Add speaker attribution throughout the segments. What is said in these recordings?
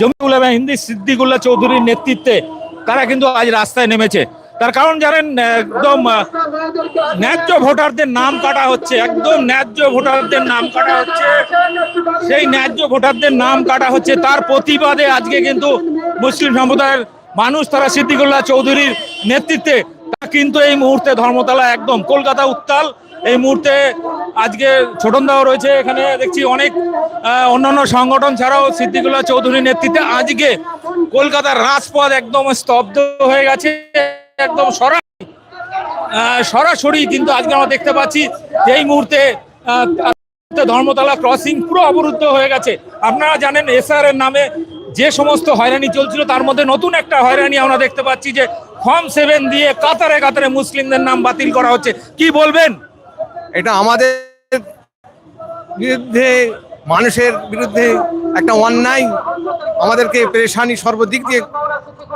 Speaker 1: জমিউল হিন্দি সিদ্দিকুল্লাহ চৌধুরীর নেতৃত্বে তারা কিন্তু আজ রাস্তায় নেমেছে। তার কারণ জানেন, একদম ন্যায্য ভোটারদের নাম কাটা হচ্ছে, একদম ন্যায্য ভোটারদের নাম কাটা হচ্ছে। সেই ন্যায্য ভোটারদের নাম কাটা হচ্ছে, তার প্রতিবাদে আজকে কিন্তু মুসলিম সম্প্রদায়ের মানুষ তারা সিদ্দিকুল্লাহ চৌধুরীর নেতৃত্বে, তা কিন্তু এই মুহূর্তে ধর্মতলা একদম, কলকাতা উত্তাল। এই মুহূর্তে আজকে ছোটনদাও রয়েছে এখানে। দেখছি অনেক অন্যান্য সংগঠন ছাড়াও সিদ্দিকুল্লাহ চৌধুরীর নেতৃত্বে আজকে কলকাতার রাজপথ একদম স্তব্ধ হয়ে গেছে, একদম সরাসরি সরাসরি কিন্তু আজকে আমরা দেখতে পাচ্ছি যে এই মুহূর্তে ধর্মতলা ক্রসিং পুরো অবরুদ্ধ হয়ে গেছে। আপনারা জানেন এসআর এর নামে যে সমস্ত হয়রানি চলছিল, তার মধ্যে নতুন একটা হয়রানি আমরা দেখতে পাচ্ছি যে ফর্ম সেভেন দিয়ে কাতারে কাতারে মুসলিমদের নাম বাতিল করা হচ্ছে। কি বলবেন?
Speaker 2: এটা আমাদের বিরুদ্ধে, মানুষের বিরুদ্ধে একটা অন্যায় আমাদেরকে পেরেশানি সর্বদিক দিয়ে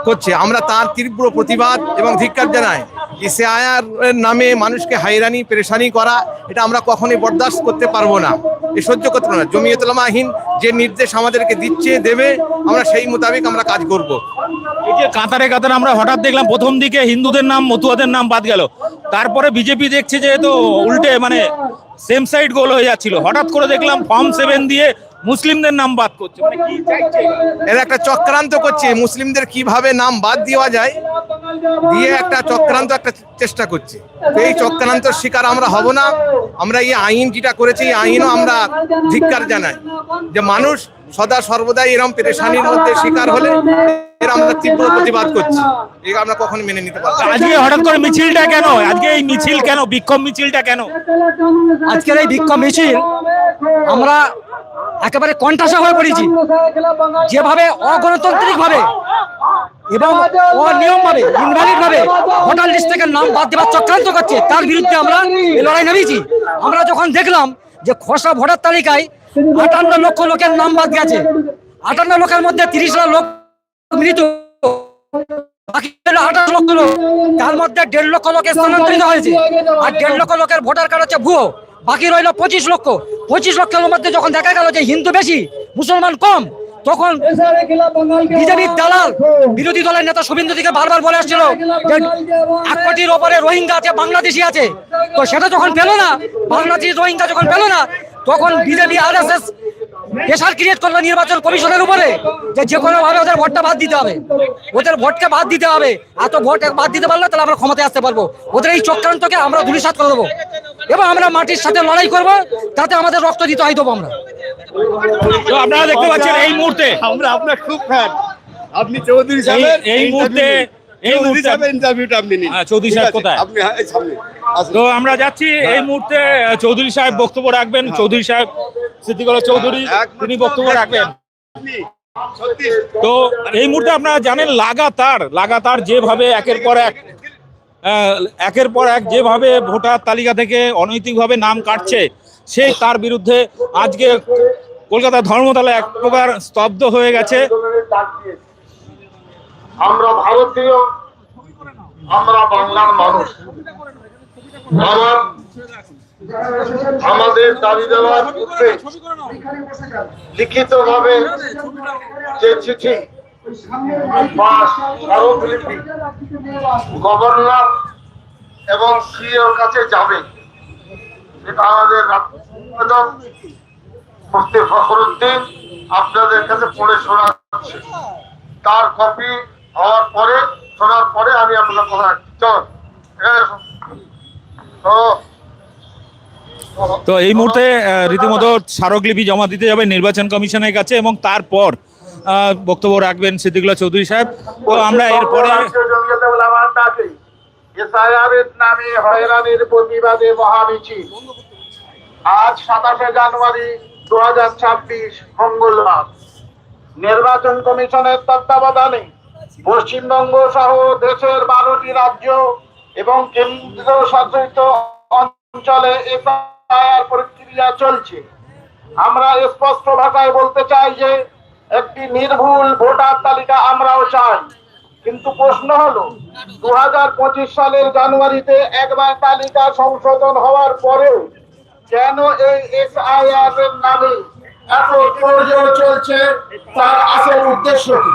Speaker 2: করছে। আমরা তার তীব্র প্রতিবাদ এবং ধিক্কার জানাই। ইসিআইআর নামে মানুষকে হাইরানি পেরেশানি করা, এটা আমরা কখনোই বরদাস্ত করতে পারব না। এ সহ্য করতে পারব না। জমিয়তলামাহীন যে নির্দেশ আমাদেরকে দিচ্ছে, দেবে, আমরা সেই মোতাবেক আমরা কাজ করব।
Speaker 1: কাতারে কাতারে আমরা হঠাৎ দেখলাম প্রথম দিকে হিন্দুদের নাম, মতুয়াদের নাম বাদ গেল। তারপরে বিজেপি দেখছে যে তো উল্টে মানে সেম সাইড গোল হয়ে যাচ্ছিল। হঠাৎ করে দেখলাম ফর্ম সেভেন দিয়ে মুসলিমদের নাম বাদ করছে। মানে কি চাইছে? এরা?
Speaker 2: একটা চক্রান্ত করছে মুসলিমদের কীভাবে নাম বাদ দেওয়া যায় দিয়ে একটা চক্রান্ত একটা চেষ্টা করছে। এই চক্রান্তর শিকার আমরা হব না। আমরা এই আইন যেটা করেছি এই আইনও আমরা ধিক্কার জানাই। যে মানুষ সদা সর্বদাই এরকম পেরেশানির মধ্যে শিকার হলে এর আমরা তীব্র প্রতিবাদ করছি। এটা আমরা কখনো মেনে নিতে পারব না।
Speaker 1: আজকে হঠাৎ করে মিছিলটা কেন? আজকে এই মিছিল কেন? বিক্ষোভ মিছিলটা কেন?
Speaker 3: আজকের এই বিক্ষোভ মিছিল আমরা একেবারে কণ্ঠাসা হয়ে পড়েছি। যেভাবে অগণতান্ত্রিক ভাবে এবং অনিয়ম ভাবে ইনভ্যালিড ভাবে ভোটার লিস্ট থেকে নাম বাদ দেওয়ার চক্রান্ত করছে, তার বিরুদ্ধে আমরা লড়াই নামিয়েছি। আমরা যখন দেখলাম যে খসড়া ভোটার তালিকায় আটান্ন লক্ষ লোকের নাম বাদ গেছে, আটান্ন লোকের মধ্যে তিরিশ লোক মৃত, বাকি আঠাশ লক্ষ লোক। তার মধ্যে দেড় লক্ষ লোক স্থানান্তরিত হয়েছে। আর দেড় লক্ষ লোকের ভোটার কার্ড হচ্ছে ভুয়ো। বাকি রইল পঁচিশ লক্ষ। পঁচিশ লক্ষের মধ্যে যখন দেখা গেল যে হিন্দু বেশি, মুসলমান কম, তখন বিজেপির দালাল, বিরোধী দলের নেতা শুভেন্দু দিকে বারবার বলে আসছিল এক কোটির ওপরে রোহিঙ্গা আছে, বাংলাদেশি আছে। তো সেটা যখন পেল না, বাংলাদেশি রোহিঙ্গা যখন পেল না, তখন BJP R S S pressure create করল নির্বাচন কমিশনের উপরে যে যে কোনো ভাবে ওদের ভোটটা বাদ দিতে হবে। ওদের ভোটকে বাদ দিতে হবে। এত ভোট বাদ দিতে পারলে তাহলে আমরা ক্ষমতায় আসতে পারব। ওদের এই চক্রান্তকে আমরা ধূলিসাৎ করে দেবো। এবং আমরা মাটির সাথে লড়াই করব তাতে আমাদের রক্ত দিতে হয় দেবো আমরা।
Speaker 1: তো আপনারা দেখতে পাচ্ছেন এই মুহূর্তে
Speaker 4: আমরা আপনার খুব ফ্যান আপনি চৌধুরী
Speaker 1: এই- এই মুহূর্তে এই মুহূর্তে
Speaker 4: ইন্টারভিউটা আপনি নিন।
Speaker 1: হ্যাঁ, চৌধুরী সাহেব কোথায়?
Speaker 4: আপনি হ্যাঁ, সামনে
Speaker 1: তো আমরা যাচ্ছি এই মুহূর্তে চৌধুরী সাহেব বক্তব্য রাখবেন। চৌধুরী সাহেব সিদ্দিকুল্লাহ চৌধুরী তিনি বক্তব্য রাখবেন। তো এই মুহূর্তে আপনারা জানেন লাগাতার লাগাতার যেভাবে একের পর এক একের পর এক যেভাবে ভোটার তালিকা থেকে অনৈতিকভাবে নাম কাটছে, সে তার বিরুদ্ধে আজকে কলকাতা ধর্মতলা এক প্রকার স্তব্ধ হয়ে গেছে।
Speaker 5: আমরা ভারতীয়, আমরা বাংলার মানুষ। আমার আমাদের দাবি দেওয়ার লিখিত ভাবে যে চিঠি স্মারকলিপি গভর্নর এবং সিওর কাছে যাবে। সেটা আমাদের মুফতি ফখরুদ্দিন আপনাদের কাছে পড়ে শোনাচ্ছে। তার কপি হওয়ার পরে, শোনার পরে আমি আপনার কথা চল তো
Speaker 1: এই মুহূর্তে রীতিমতো স্মারকলিপি জমা দিতে যাবে নির্বাচন কমিশনের কাছে এবং তারপর বক্তব্য রাখবেন সিদ্দিকুল্লাহ চৌধুরী সাহেব। তো আমরা এরপরে
Speaker 5: আজ সাতাশে জানুয়ারি দু হাজার ছাব্বিশ মঙ্গলবার। নির্বাচন কমিশনের তত্ত্বাবধানে পশ্চিমবঙ্গ সহ দেশের বারোটি রাজ্য এবং কেন্দ্র শাসিত অঞ্চলে প্রক্রিয়া চলছে। আমরা স্পষ্ট ভাষায় বলতে চাই যে একটি নির্ভুল ভোটার তালিকা আমরাও চাই। কিন্তু প্রশ্ন হলো দু হাজার পঁচিশ সালের জানুয়ারিতে একবার তালিকা সংশোধন হওয়ার পরেও কেন এই এসআইআর এর নামে এত তোড়জোড় চলছে তার আসল উদ্দেশ্য কি?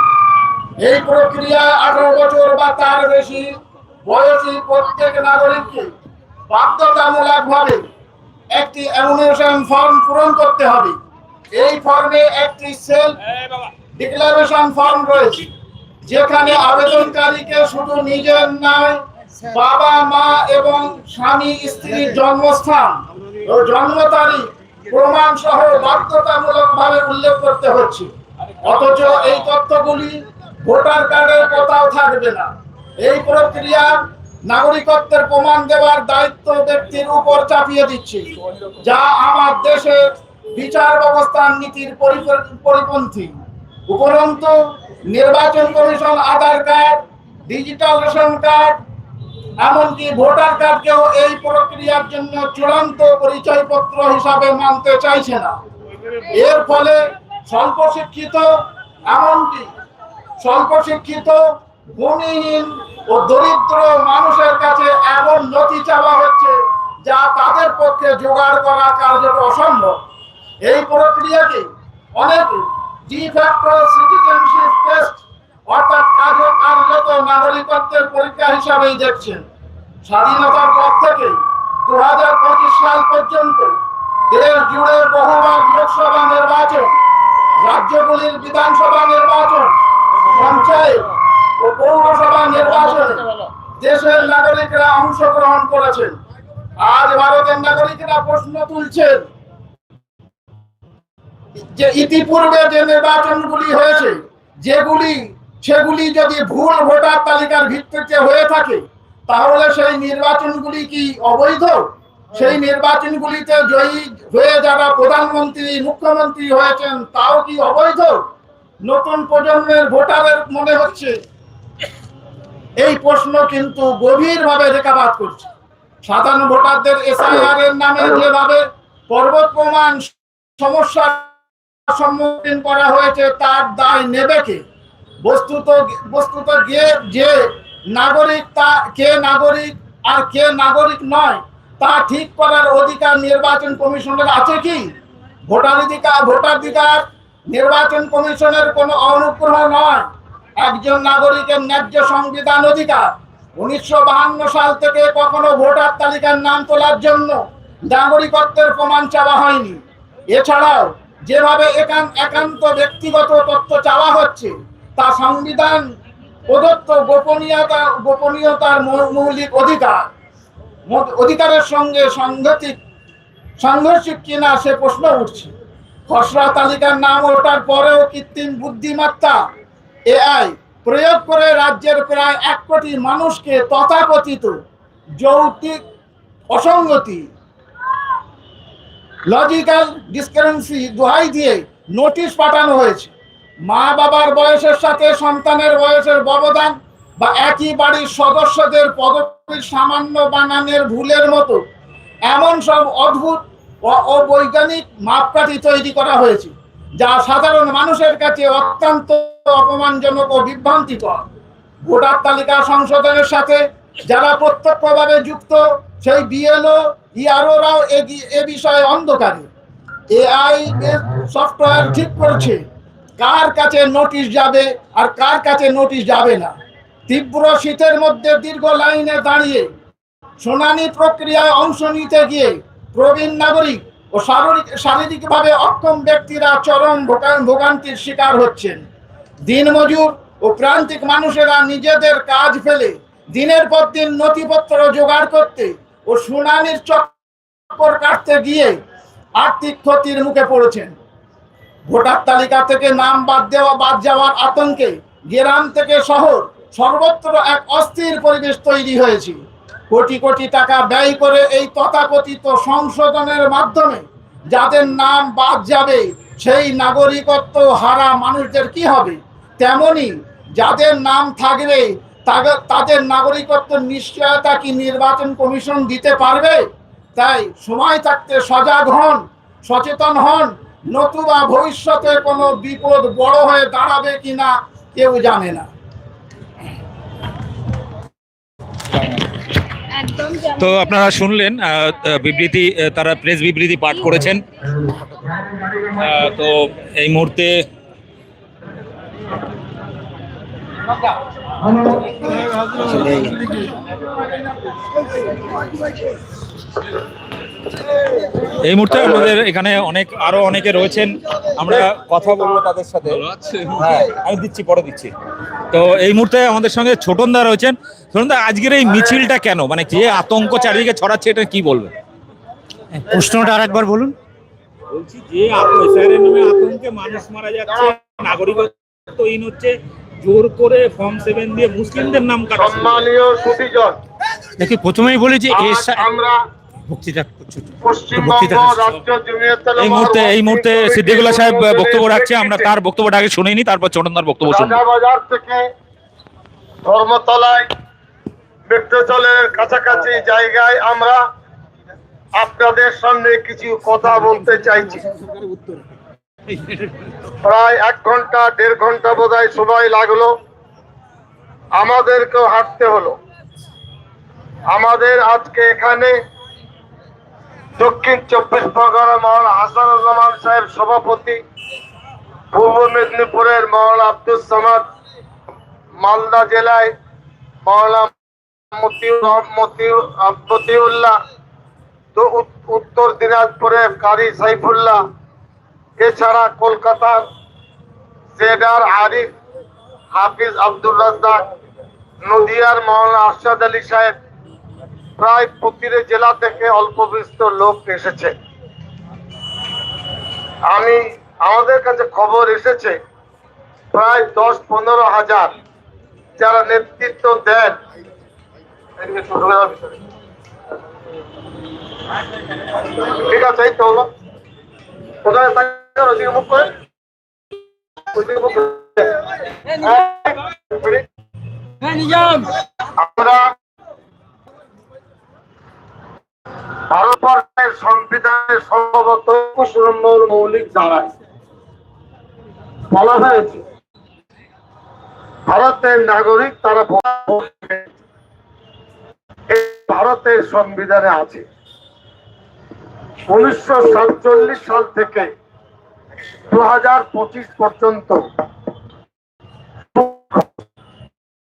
Speaker 5: এই প্রক্রিয়ায় আঠারো বছর বা তার বেশি বয়সী প্রত্যেক নাগরিককে বাধ্যতামূলক ভাবে একটি অ্যানুনেশন ফর্ম পূরণ করতে হবে। এই ফর্মে একটি সেলফ ডিক্লারেশন ফর্ম রয়েছে। যেখানে আবেদনকারীকে শুধু নিজের নয় বাবা মা এবং স্বামী স্ত্রীর জন্মস্থান ও জন্ম তারিখ প্রমাণ সহ বাধ্যতামূলক ভাবে উল্লেখ করতে হচ্ছে। অথচ এই তথ্যগুলি ভোটার কার্ডের কোথাও থাকবে না। এই প্রক্রিয়া নাগরিকত্বের প্রমাণ দেওয়ার দায়িত্ব ব্যক্তির উপর চাপিয়ে দিচ্ছে যা আমার দেশের বিচার ব্যবস্থার নীতির পরিপন্থী। উপরন্তু, নির্বাচন commission Aadhaar card, digital ration card, এমনকি ভোটার কার্ডকেও এই প্রক্রিয়ার জন্য চূড়ান্ত পরিচয়পত্র হিসাবে মানতে চাইছে না। এর ফলে স্বল্প শিক্ষিত এমনকি স্বল্প শিক্ষিত ভূমিহীন ও দরিদ্র মানুষের কাছে এমন নথি চাওয়া হচ্ছে যা তাদের পক্ষে জোগাড় করা কার্যত অসম্ভব। এই প্রক্রিয়াকে অনেকে ডি ফ্যাক্টর সিটিজেনশিপ টেস্ট অর্থাৎ কার্য কার্যত নাগরিকত্বের পরীক্ষা হিসাবেই দেখছেন। স্বাধীনতার পর থেকে দু হাজার পঁচিশ সাল পর্যন্ত দেশ জুড়ে বহুবার লোকসভা নির্বাচন, রাজ্যগুলির বিধানসভা নির্বাচন, পঞ্চায়েত ও পৌরসভা নির্বাচনে দেশের নাগরিকরা অংশগ্রহণ করেছেন। আজ ভারতের নাগরিকরা প্রশ্ন তুলছেন যে ইতিপূর্বে যে নির্বাচনগুলি হয়েছে, যেগুলি, সেগুলি যদি ভুল ভোটার তালিকার ভিত্তিতে হয়ে থাকে, তাহলে সেই নির্বাচনগুলি কি অবৈধ? সেই নির্বাচনগুলিতে জয়ী হয়ে যারা প্রধানমন্ত্রী, মুখ্যমন্ত্রী হয়েছেন, তাও কি অবৈধ? নতুন প্রজন্মের ভোটারের মনে হচ্ছে। এই প্রশ্ন কিন্তু গভীরভাবে রেখাপাত করছে। সাধারণ ভোটারদের এসআইআর এর নামে যেভাবে পর্বত প্রমাণ, সমস্যার সম্মুখীন করা হয়েছে, তার দায় নেবে কে? বস্তুত বস্তুত যে যে নাগরিক তা, কে নাগরিক আর কে নাগরিক নয়, তা ঠিক করার অধিকার নির্বাচন কমিশনের আছে কি? ভোটাধিকার ভোটাধিকার নির্বাচন কমিশনের কোনো অনুগ্রহ নয়। একজন নাগরিকের ন্যায্য সংবিধান অধিকার উনিশশো সাল থেকে কখনো ভোটার তালিকার নাম তোলার জন্য নাগরিকত্বের প্রমাণ চাওয়া হয়নি। এছাড়াও যেভাবে একান একান্ত ব্যক্তিগত তথ্য চাওয়া হচ্ছে, তা সংবিধান প্রদত্ত গোপনীয়তা গোপনীয়তার মৌলিক অধিকার। অধিকারের সঙ্গে সাংঘাতিক সাংঘর্ষিক কিনা সে প্রশ্ন উঠছে। খসড়া তালিকার নাম ওঠার পরেও কৃত্রিম বুদ্ধিমত্তা, এআই প্রয়োগ করে রাজ্যের প্রায় এক কোটি মানুষকে তথাকথিত যৌক্তিক অসঙ্গতি লজিক্যাল ডিসকারেন্সি দোহাই দিয়ে নোটিশ পাঠানো হয়েছে। মা বাবার বয়সের সাথে সন্তানের বয়সের ব্যবধান বা একই বাড়ির সদস্যদের পদবীর সামান্য বানানের ভুলের মতো এমন সব অদ্ভুত অবৈজ্ঞানিক মাপকাঠি তৈরি করা হয়েছে, যা সাধারণ মানুষের কাছে অত্যন্ত অপমানজনক ও বিভ্রান্তিকর। ভোটার তালিকা সংশোধনের সাথে যারা প্রত্যক্ষভাবে যুক্ত, সেই বিএলও ইয়ারোরাও এ বিষয়ে অন্ধকারে। এআই সফটওয়্যার ঠিক করছে। কার কাছে নোটিশ যাবে আর কার কাছে নোটিশ যাবে না? তীব্র শীতের মধ্যে দীর্ঘ লাইনে দাঁড়িয়ে শুনানি প্রক্রিয়ায় অংশ নিতে গিয়ে প্রবীণ নাগরিক ও শারীরিক, শারীরিকভাবে অক্ষম ব্যক্তিরা চরম ভোগা- ভোগান্তির শিকার হচ্ছেন। দিনমজুর ও প্রান্তিক মানুষেরা নিজেদের কাজ ফেলে দিনের পর দিন নথিপত্র জোগাড় করতে ও শুনানির চক্কর কাটতে গিয়ে আর্থিক ক্ষতির মুখে পড়েছেন। ভোটার তালিকা থেকে নাম বাদ দেওয়া বাদ যাওয়ার আতঙ্কে গ্রাম থেকে শহর সর্বত্র এক অস্থির পরিবেশ তৈরি হয়েছে। কোটি কোটি টাকা ব্যয় করে এই তথাকথিত সংশোধনের মাধ্যমে যাদের নাম বাদ যাবে, সেই নাগরিকত্ব হারা মানুষদের কি হবে? তেমনি যাদের নাম থাকবে তাদের- তাদের নাগরিকত্ব নিশ্চয়তা কি নির্বাচন কমিশন দিতে পারবে? তাই সময় থাকতে সজাগ হন সচেতন হন নতুবা ভবিষ্যতে কোনো বিপদ বড় হয়ে দাঁড়াবে কিনা কেউ জানে না।
Speaker 1: তো আপনারা শুনলেন বিবৃতি তারা প্রেস বিবৃতি পাঠ করেছেন। তো এই মুহূর্তে এই মুহূর্তে আমাদের এখানে অনেক আরও অনেকে রয়েছেন। আমরা কথা বলব তাদের সাথে। হ্যাঁ আমি দিচ্ছি পরে দিচ্ছি। তো এই মুহূর্তে আমাদের সঙ্গে ছোটনদা রয়েছেন। ছোটনদা আজকের এই মিছিলটা কেন? মানে যে আতঙ্ক চারিদিকে ছড়াচ্ছে এটা কি বলবেন?
Speaker 6: প্রশ্নটা আরেকবার বলুন।
Speaker 1: বলছি যে আতঙ্কে মানুষ মারা যাচ্ছে নাগরিকত্বহীন হচ্ছে জোর করে ফর্ম সেভেন দিয়ে মুসলিমদের নাম কাটা।
Speaker 7: সম্মানীয়
Speaker 6: প্রথমেই বলি যে
Speaker 7: আমরা
Speaker 6: বক্তৃতা
Speaker 1: এই মুহূর্তে এই মুহূর্তে সিদ্দিকুল্লাহ সাহেব বক্তব্য রাখছে আমরা তার বক্তব্যটা আগে শুনেনি তারপর বক্তব্য
Speaker 7: বাজার থেকে ধর্মতলায় মেট্রোচলের কাছাকাছি জায়গায় আমরা আপনাদের সামনে কিছু কথা বলতে চাইছি। প্রায় এক ঘণ্টা, দেড় ঘণ্টা বোধহয় সময় লাগল। আমাদেরকেও হাঁটতে হলো। আমাদের আজকে এখানে দক্ষিণ চব্বিশ পরগনা মহল হাসানুজ্জামান সাহেব সভাপতি, পূর্ব মেদিনীপুরের মহলা আব্দুল সামাদ, মালদা জেলায় মহলা মতিউল্লাহ, তো উত্তর দিনাজপুরের কারি সাইফুল্লাহ এছাড়া কলকাতার সেডার আরিফ, হাফিজ আব্দুর রাজ্জাক, নদিয়ার মহলা আরশাদ আলী সাহেব প্রায় প্রতিটি জেলা থেকে অল্প লোক এসেছে। আমি, আমাদের কাছে খবর এসেছে, প্রায় দশ পনেরো হাজার যারা নেতৃত্ব দেন। ঠিক আছে, এই তো হলো। ওখানে তাকান, ওদিকে মুখ করে। ওদিকে মুখ করে। আমরা ভারতবর্ষের সম্ভবত একুশ নম্বর মৌলিক ধারায় বলা হয়েছে ভারতের নাগরিক তারা ভারতের সংবিধানে আছে উনিশশো সাতচল্লিশ সাল থেকে দু হাজার পঁচিশ পর্যন্ত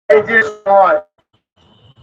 Speaker 7: এই যে সময়